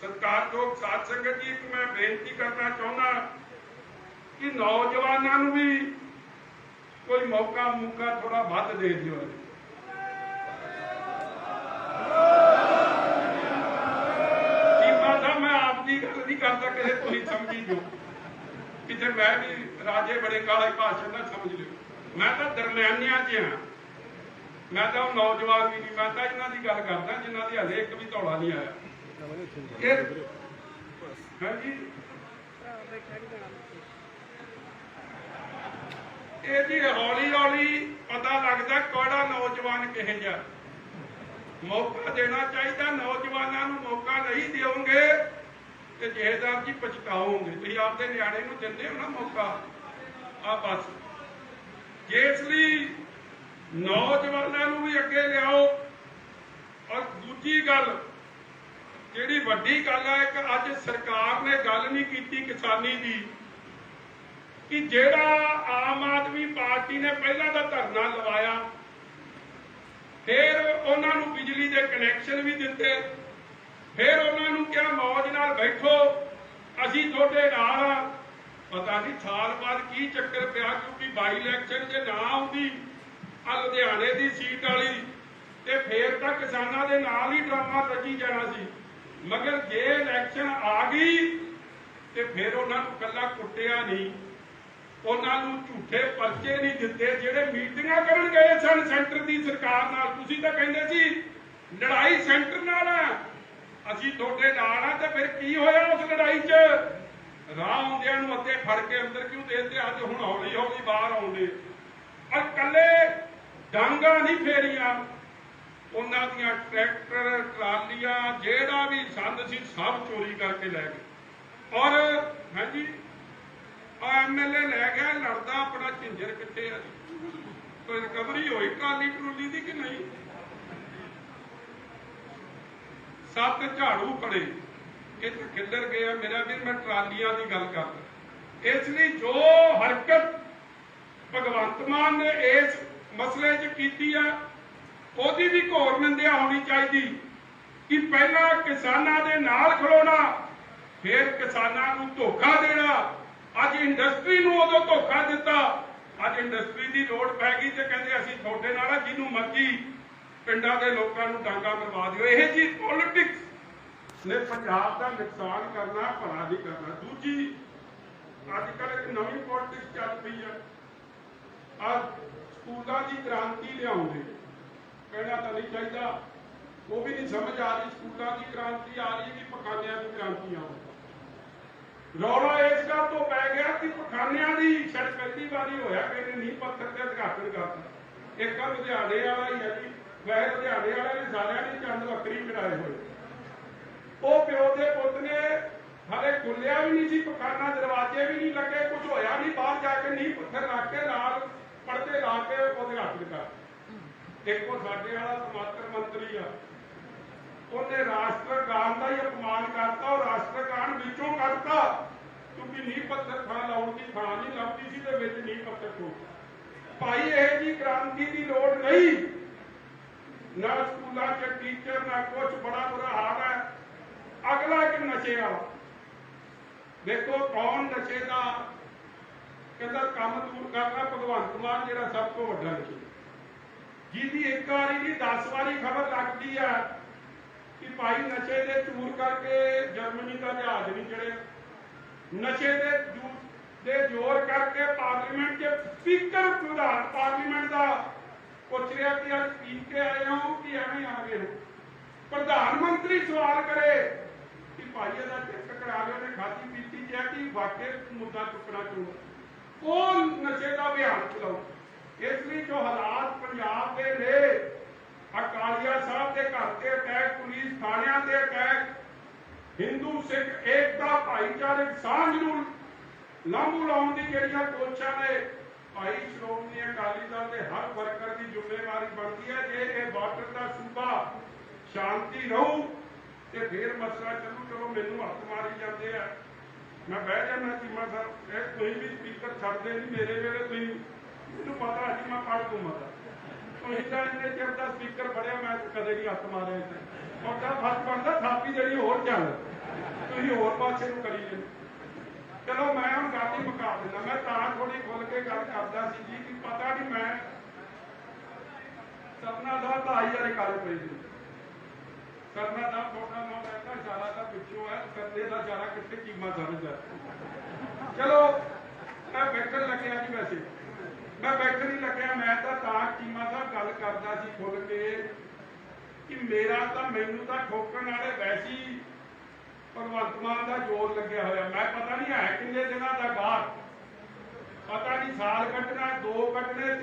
ਸਤਿਕਾਰਯੋਗ ਸਾਧ ਸੰਗਤ ਜੀ, ਇੱਕ ਮੈਂ ਬੇਨਤੀ ਕਰਨਾ ਚਾਹੁੰਦਾ ਕਿ ਨੌਜਵਾਨਾਂ ਨੂੰ ਵੀ ਕੋਈ ਮੌਕਾ ਮੂਕਾ ਥੋੜਾ ਵੱਧ ਦੇ ਦਿਓ। ਮੈਂ ਆਪ ਦੀ ਗੱਲ ਨਹੀਂ ਕਰਦਾ, ਕਿਸੇ ਤੁਸੀਂ ਸਮਝੀ ਜੋ। ਕਿਤੇ ਮੈਂ ਵੀ ਰਾਜੇ ਬੜੇ ਕਾਲੇ ਭਾਸ਼ਣ ਨਾ ਸਮਝ ਲਿਓ। ਮੈਂ ਤਾਂ ਦਰਮਿਆਨਿਆਂ 'ਚ ਹਾਂ ਮੈਂ ਤਾਂ ਉਹ ਨੌਜਵਾਨ ਵੀ ਨਹੀਂ, ਮੈਂ ਤਾਂ ਇਹਨਾਂ ਦੀ ਗੱਲ ਕਰਦਾ, ਜਿਨ੍ਹਾਂ ਦੀ ਹਲੇ ਇੱਕ ਵੀ ਧੌਲਾ ਨਹੀਂ ਆਇਆ। ਇਹ ਹਾਂਜੀ? ਇਹ ਜੀ ਹੌਲੀ ਹੌਲੀ ਪਤਾ ਲੱਗਦਾ ਕਿਹੜਾ ਨੌਜਵਾਨ ਕਿਹੇ ਜਿਹਾ। ਮੌਕਾ ਦੇਣਾ ਚਾਹੀਦਾ, ਨੌਜਵਾਨਾਂ ਨੂੰ ਮੌਕਾ ਨਹੀਂ ਦਿਓਗੇ ਤੇ ਜਹੇਦਾਰ ਜੀ ਪਛਤਾਓਗੇ। ਤੁਸੀਂ ਆਪਦੇ ਨਿਆਣੇ ਨੂੰ ਦਿੰਦੇ ਹੋ ਨਾ ਮੌਕਾ। ਆ ਬਸ। ਇਸ ਲਈ ਨੌਜਵਾਨਾਂ ਨੂੰ ਵੀ ਅੱਗੇ ਲਿਆਓ। ਔਰ ਦੂਜੀ ਗੱਲ, ਜਿਹੜੀ ਵੱਡੀ ਗੱਲ ਹੈ ਕਿ ਅੱਜ ਸਰਕਾਰ ਨੇ ਗੱਲ ਨਹੀਂ ਕੀਤੀ ਕਿਸਾਨੀ ਦੀ, ਕਿ ਜਿਹੜਾ ਆਮ ਆਦਮੀ ਪਾਰਟੀ ਨੇ ਪਹਿਲਾਂ ਦਾ ਧਰਨਾ ਲਵਾਇਆ, ਫਿਰ ਉਹਨਾਂ ਨੂੰ ਬਿਜਲੀ ਦੇ ਕਨੈਕਸ਼ਨ ਵੀ ਦਿੱਤੇ, ਫਿਰ ਉਹਨਾਂ ਨੂੰ ਕਿਹਾ ਮੌਜ ਨਾਲ ਬੈਠੋ, ਅਸੀਂ ਤੁਹਾਡੇ ਨਾਲ ਆ। ਪਤਾ ਨਹੀਂ ਸਾਲ ਬਾਅਦ ਕੀ ਚੱਕਰ ਪਿਆ ਕਿਉਂਕਿ ਬਾਈ ਇਲੈਕਸ਼ਨ 'ਚ ਨਾ ਆਉਂਦੀ ਆ ਲੁਧਿਆਣੇ ਦੀ ਸੀਟ ਵਾਲੀ, ਤੇ ਫੇਰ ਤਾਂ ਕਿਸਾਨਾਂ ਦੇ ਨਾਲ ਹੀ ਡਰਾਮਾ ਰਚੀ ਜਾਣਾ ਸੀ। ਮਗਰ ਜੇ ਇਲੈਕਸ਼ਨ ਆ ਗਈ, ਤੇ ਫਿਰ ਉਹਨਾਂ ਨੂੰ ਕੱਲਾ ਕੁੱਟਿਆ ਨਹੀਂ। ਉਹਨਾਂ ਨੂੰ ਝੂਠੇ ਪਰਚੇ ਨਹੀਂ ਦਿੱਤੇ, ਜਿਹੜੇ ਮੀਟਿੰਗਾਂ ਕਰਨ ਗਏ ਸਨ ਸੈਂਟਰ ਦੀ ਸਰਕਾਰ ਨਾਲ। ਤੁਸੀਂ ਤਾਂ ਕਹਿੰਦੇ ਸੀ, ਲੜਾਈ ਸੈਂਟਰ ਨਾਲ ਆ ਅਸੀਂ ਤੁਹਾਡੇ ਨਾਲ ਆ ਤੇ ਫਿਰ ਕੀ ਹੋਇਆ ਉਸ ਲੜਾਈ 'ਚ? ਰਾਹ ਆਉਂਦਿਆਂ ਨੂੰ ਅੱਗੇ ਫੜ ਕੇ ਅੰਦਰ ਕਿਉਂ ਦੇਤੇ? ਅੱਜ ਹੁਣ ਹੌਲੀ ਹੌਲੀ ਬਾਹਰ ਆਉਂਦੇ ਔਰ ਕੱਲੇ ਡਾਂਗਾ ਨਹੀਂ ਫੇਰੀਆਂ। ਉਹਨਾਂ ਦੀਆਂ ਟਰੈਕਟਰ, ਟਰਾਲੀਆਂ, ਜਿਹੜਾ ਵੀ ਸੰਦ ਸੀ, ਸਭ ਚੋਰੀ ਕਰਕੇ ਲੈ ਗਏ। ਔਰ ਹਾਂਜੀ ਆ ਐਮਐਲਏ ਲੈ ਗਿਆ, ਲੜਦਾ ਆਪਣਾ ਝਿੰਜਰ ਕਿੱਥੇ ਆ? ਕੋਈ ਰਿਕਵਰੀ ਹੋਈ ਟਰਾਲੀ ਟਰੂਲੀ ਦੀ ਕਿ ਨਹੀਂ? ਸੱਤ ਝਾੜੂ ਪੜੇ ਇਹ ਤਾਂ ਗਿਆ ਮੇਰਾ ਵੀਰ, ਮੈਂ ਟਰਾਲੀਆਂ ਦੀ ਗੱਲ ਕਰਦਾ। ਇਸ ਲਈ ਜੋ ਹਰਕਤ ਭਗਵੰਤ ਮਾਨ ਨੇ ਇਸ ਮਸਲੇ 'ਚ ਕੀਤੀ ਆ, ਉਹਦੀ ਵੀ ਘੋਰ ਨਿੰਦਿਆ ਹੋਣੀ ਚਾਹੀਦੀ ਕਿ ਪਹਿਲਾਂ ਕਿਸਾਨਾਂ ਦੇ ਨਾਲ ਖਲੋਣਾ, ਫਿਰ ਕਿਸਾਨਾਂ ਨੂੰ ਧੋਖਾ ਦੇਣਾ। ਅੱਜ ਇੰਡਸਟਰੀ ਨੂੰ ਉਦੋਂ ਧੋਖਾ ਦਿੱਤਾ। ਅੱਜ ਇੰਡਸਟਰੀ ਦੀ ਲੋੜ ਪੈ ਗਈ ਤੇ ਕਹਿੰਦੇ ਅਸੀਂ ਤੁਹਾਡੇ ਨਾਲ ਆ, ਜਿਹਨੂੰ ਮਰਜ਼ੀ ਪਿੰਡਾਂ ਦੇ ਲੋਕਾਂ ਨੂੰ ਡਾਂਗਾ ਕਰਵਾ ਦਿਓ। ਇਹ ਜੀ ਪੋਲਿਟਿਕਸ ਨੇ ਪੰਜਾਬ ਦਾ ਨੁਕਸਾਨ ਕਰਨਾ, ਭਲਾ ਨਹੀਂ ਕਰਨਾ। ਦੂਜੀ ਅੱਜ ਕੱਲ੍ਹ ਇੱਕ ਨਵੀਂ ਪੋਲਿਟਿਕਸ ਚੱਲ ਪਈ ਆ। ਆ ਸਕੂਲਾਂ ਦੀ ਕ੍ਰਾਂਤੀ ਲਿਆਉਂਦੇ। ਕਹਿਣਾ ਤਾਂ ਨਹੀਂ ਚਾਹੀਦਾ। ਉਹ ਵੀ ਨਹੀਂ ਸਮਝ ਆ ਰਹੀ ਸਕੂਲਾਂ ਦੀ ਕ੍ਰਾਂਤੀ, ਆ ਰਹੀ ਕਿ ਪਖਾਨਿਆਂ ਦੀ ਕ੍ਰਾਂਤੀ ਆਉਂਦੀ ਰੌਲਾ ਇਸ ਗੱਲ ਤੋਂ ਪੈ ਗਿਆ ਕਿ ਪਖਾਨਿਆਂ ਦੀ ਛੜ ਪਹਿਲੀ ਹੋਇਆ ਕਿ ਇਹਨੇ ਨੀਂਹ ਪੱਥਰ ਤੇ ਉਦਘਾਟਨ ਕਰਤਾ। ਇੱਕ ਆ ਲੁਧਿਆਣੇ ਵਾਲਾ ਹੀ ਹੈ ਜੀ। ਵੈਸੇ ਲੁਧਿਆਣੇ ਵਾਲੇ ਨੇ ਸਾਰਿਆਂ ਨੇ ਚੰਦ ਵੱਖਰੀ ਕਢਾਏ ਹੋਏ। ਉਹ ਪਿਓ ਦੇ ਪੁੱਤ ਨੇ ਹਲੇ ਖੁੱਲਿਆ ਵੀ ਨਹੀਂ ਸੀ ਪਖਾਨਾ ਦਰਵਾਜ਼ੇ ਵੀ ਨਹੀਂ ਲੱਗੇ ਕੁਝ ਹੋਇਆ ਨਹੀਂ, ਬਾਹਰ ਜਾ ਕੇ ਨੀਂਹ ਪੱਥਰ ਰੱਖ ਕੇ ਨਾਲ ਪਰਦੇ ਲਾ ਕੇ ਉਦਘਾਟਨ ਕਰ ਇੱਕੋ ਸਾਡੇ ਵਾਲਾ ਸਮਾਤਰ ਮੰਤਰੀ ਆ। ਉਹਨੇ ਰਾਸ਼ਟਰਗਾਨ ਦਾ ਹੀ ਅਪਮਾਨ ਕਰਤਾ, ਉਹ ਰਾਸ਼ਟਰਗਾਨ ਵਿੱਚੋਂ ਕਰਤਾ ਕਿਉਂਕਿ ਨੀਂਹ ਪੱਥਰ ਥਾਂ ਲਾਉਣ ਦੀ ਥਾਂ ਨਹੀਂ ਲੱਭਦੀ ਸੀ ਤੇ ਵਿੱਚ ਨੀਂਹ ਪੱਥਰ ਠੋਕ ਭਾਈ, ਇਹ ਜੀ ਕ੍ਰਾਂਤੀ ਦੀ ਲੋੜ ਨਹੀਂ। ਨਾ ਸਕੂਲਾਂ 'ਚ ਟੀਚਰ ਨਾ ਕੁਝ ਬੜਾ ਬੁਰਾ ਹਾਲ ਹੈ। ਅਗਲਾ ਇੱਕ ਨਸ਼ੇ ਵਾਲਾ। ਦੇਖੋ ਕੌਣ ਨਸ਼ੇ ਦਾ ਕਹਿੰਦਾ ਕੰਮ ਦੂਰ ਕਰਨਾ ਭਗਵੰਤ ਮਾਨ ਜਿਹੜਾ ਸਭ ਤੋਂ ਵੱਡਾ ਨਸ਼ੇ। ਜਿਹਦੀ ਇੱਕ ਵਾਰੀ ਨਹੀਂ 10 ਵਾਰੀ ਖਬਰ ਲੱਗਦੀ ਆ ਕਿ ਭਾਈ ਨਸ਼ੇ ਦੇ ਚੂਰ ਕਰਕੇ ਜਰਮਨੀ ਦਾ ਜਹਾਜ਼ ਨਹੀਂ ਚੜਿਆ। ਨਸ਼ੇ ਦੇ ਦੇ ਜ਼ੋਰ ਕਰਕੇ ਪਾਰਲੀਮੈਂਟ 'ਚ ਸਪੀਕਰ ਪ੍ਰਧਾਨ ਪਾਰਲੀਮੈਂਟ ਦਾ ਪੁੱਛ ਰਿਹਾ ਕਿ ਅੱਜ ਪੀ ਕੇ ਆਏ ਹੋ ਕਿ ਐਵੇਂ ਆ ਗਏ ਹੋ ਪ੍ਰਧਾਨ ਮੰਤਰੀ ਸਵਾਲ ਕਰੇ ਕਿ ਭਾਈ ਟਿਕਟ ਕਰਾ ਲਿਓ ਨੇ ਖਾਤੀ ਪੀਤੀ ਜੇ ਕਿ ਵਾਕਿਆ ਮੁੱਦਾ ਚੁੱਕਣਾ ਚਾਹੁੰਦਾ ਉਹ ਨਸ਼ੇ ਦਾ ਅਭਿਆਨ ਚਲਾਓ ਇਸ ਲਈ ਜੋ ਹਾਲਾਤ ਪੰਜਾਬ ਦੇ ਨੇ। ਅਕਾਲੀਆ ਸਾਹਿਬ ਦੇ ਘਰ ਤੇ ਅਟੈਕ, ਪੁਲਿਸ ਥਾਣਿਆਂ ਤੇ ਅਟੈਕ, ਹਿੰਦੂ, ਸਿੱਖ, ਏਕਤਾ, ਭਾਈਚਾਰਕ ਸਾਂਝ ਨੂੰ ਲਾਂਭੂ ਲਾਉਣ ਦੀ ਜਿਹੜੀਆਂ ਕੋਸ਼ਿਸ਼ਾਂ ਨੇ, ਭਾਈ ਸ਼੍ਰੋਮਣੀ ਅਕਾਲੀ ਦਲ ਦੇ ਹਰ ਵਰਕਰ ਦੀ ਜ਼ਿੰਮੇਵਾਰੀ ਬਣਦੀ ਹੈ। ਜੇ ਇਹ ਬਾਰਡਰ ਦਾ ਸੂਬਾ ਸ਼ਾਂਤੀ ਰਹੂ ਤੇ ਫੇਰ ਮਸਲਾ ਚੱਲੂ, ਚਲੋ ਮੈਨੂੰ ਹੱਥ ਮਾਰੀ ਜਾਂਦੇ ਆ। ਮੈਂ ਬਹਿ ਜਾਣਾ ਚੀਮਾ ਸਾਹਿਬ ਇਹ ਕੋਈ ਵੀ ਸਪੀਕਰ ਛੱਡਦੇ ਨਹੀਂ ਮੇਰੇ ਵੇਲੇ, ਤੁਸੀਂ ਮੈਨੂੰ ਪਤਾ ਜੀ ਮੈਂ ਪੜ੍ਹ ਦੂੰ ਤੁਸੀਂ ਤਾਂ ਇੰਨੇ ਚਿਰ ਦਾ ਸਪੀਕਰ ਫੜਿਆ, ਮੈਂ ਕਦੇ ਨਹੀਂ ਹੱਥ ਮਾਰਿਆ ਇੱਥੇ। ਤੁਹਾਡਾ ਫਰਜ਼ ਬਣਦਾ, ਥਾਪੀ ਜਿਹੜੀ ਹੋਰ ਚੱਲ ਤੁਸੀਂ ਹੋਰ ਪਾਸੇ ਨੂੰ ਕਰੀ ਜਾਂਦੇ। ਚਲੋ ਮੈਂ ਹੁਣ ਗੱਲ ਹੀ ਮੁਕਾ ਦਿੰਦਾ। ਮੈਂ ਤਾਂ ਥੋੜੀ ਖੁੱਲ ਕੇ ਗੱਲ ਕਰਦਾ ਸੀ ਜੀ ਕਿ ਪਤਾ ਨਹੀਂ ਮੈਂ ਸਪਨਾ ਸਾਹਿਬ ਤਾਂ ਆਈ ਵਾਲੇ ਕਾਲੇ ਪਈ ਸੀ। ਸਰਨਾ ਦਾ ਫੋਟਾ ਨਾ ਲੈਂਦਾ ਇਸ਼ਾਰਾ ਤਾਂ ਪਿੱਛੋਂ ਹੈ ਸਰਦੇ ਦਾ ਇਸ਼ਾਰਾ ਕਿੱਥੇ ਕੀਮਾ ਸਮਝਦਾ ਚਲੋ, ਮੈਂ ਬੈਠਣ ਲੱਗਿਆ ਜੀ ਵੈਸੇ। ਮੈਂ ਬੈਠਣ ਹੀ ਲੱਗਿਆ, ਮੈਂ ਤਾਂ ਤਾਂ ਕੀਮਾ ਦਾ ਗੱਲ ਕਰਦਾ ਸੀ ਖੁੱਲ ਕੇ ਕਿ ਮੇਰਾ ਤਾਂ ਮੈਨੂੰ ਤਾਂ ਠੋਕਣ ਵਾਲੇ ਵੈਸੀ ਭਗਵੰਤ ਮਾਨ ਦਾ ਜੋਰ ਲੱਗਿਆ ਹੋਇਆ। ਮੈਂ ਪਤਾ ਨਹੀਂ ਹੈ ਕਿੰਨੇ ਦਿਨਾਂ ਦਾ ਗਾਹ ਪਤਾ ਨਹੀਂ ਸਾਲ ਕੱਟਣਾ ਦੋ ਕੱਟਣੇ ਤਿੰਨ